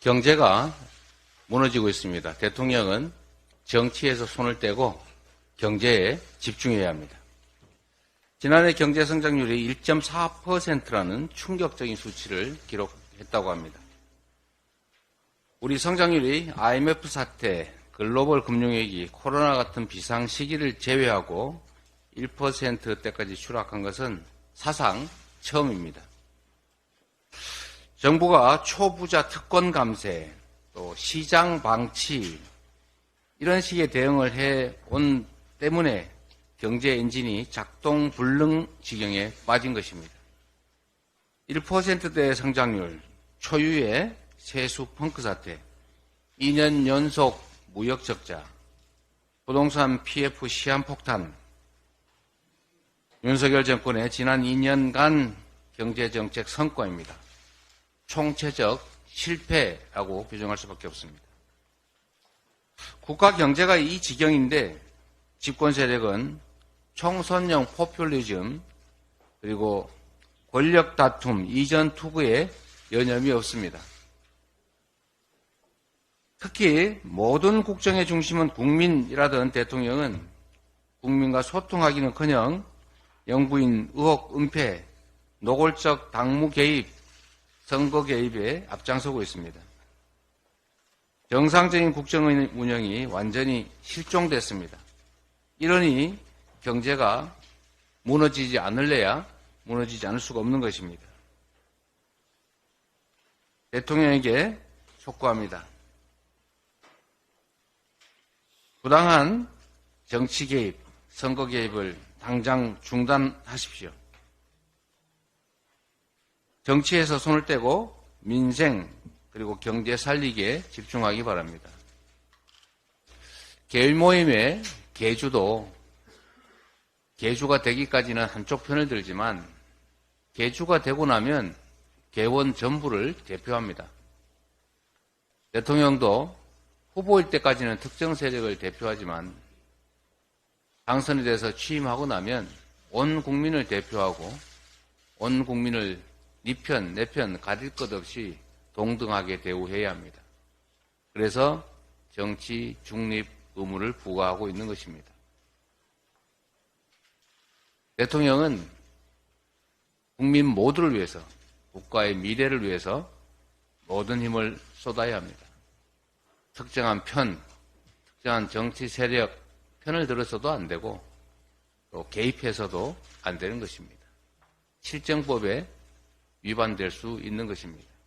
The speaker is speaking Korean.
경제가 무너지고 있습니다. 대통령은 정치에서 손을 떼고 경제에 집중해야 합니다. 지난해 경제 성장률이 1.4%라는 충격적인 수치를 기록했다고 합니다. 우리 성장률이 IMF 사태, 글로벌 금융위기, 코로나 같은 비상 시기를 제외하고 1%대까지 추락한 것은 사상 처음입니다. 정부가 초부자 특권 감세, 또 시장 방치, 이런 식의 대응을 해 온 때문에 경제 엔진이 작동 불능 지경에 빠진 것입니다. 1%대 성장률, 초유의 세수 펑크 사태, 2년 연속 무역 적자, 부동산 PF 시한 폭탄, 윤석열 정권의 지난 2년간 경제정책 성과입니다. 총체적 실패라고 규정할 수밖에 없습니다. 국가 경제가 이 지경인데 집권 세력은 총선용 포퓰리즘 그리고 권력 다툼 이전 투구에 여념이 없습니다. 특히 모든 국정의 중심은 국민이라던 대통령은 국민과 소통하기는커녕 영부인 의혹 은폐, 노골적 당무 개입, 선거 개입에 앞장서고 있습니다. 정상적인 국정 운영이 완전히 실종됐습니다. 이러니 경제가 무너지지 않을래야 무너지지 않을 수가 없는 것입니다. 대통령에게 촉구합니다. 부당한 정치 개입, 선거 개입을 당장 중단하십시오. 정치에서 손을 떼고 민생 그리고 경제 살리기에 집중하기 바랍니다. 계율 모임의 개주도 개주가 되기까지는 한쪽 편을 들지만 개주가 되고 나면 개원 전부를 대표합니다. 대통령도 후보일 때까지는 특정 세력을 대표하지만 당선이 돼서 취임하고 나면 온 국민을 대표하고 온 국민을 니 편, 내 편 가릴 것 없이 동등하게 대우해야 합니다. 그래서 정치 중립 의무를 부과하고 있는 것입니다. 대통령은 국민 모두를 위해서, 국가의 미래를 위해서 모든 힘을 쏟아야 합니다. 특정한 편, 특정한 정치 세력 편을 들어서도 안 되고 또 개입해서도 안 되는 것입니다. 실정법에 위반될 수 있는 것입니다.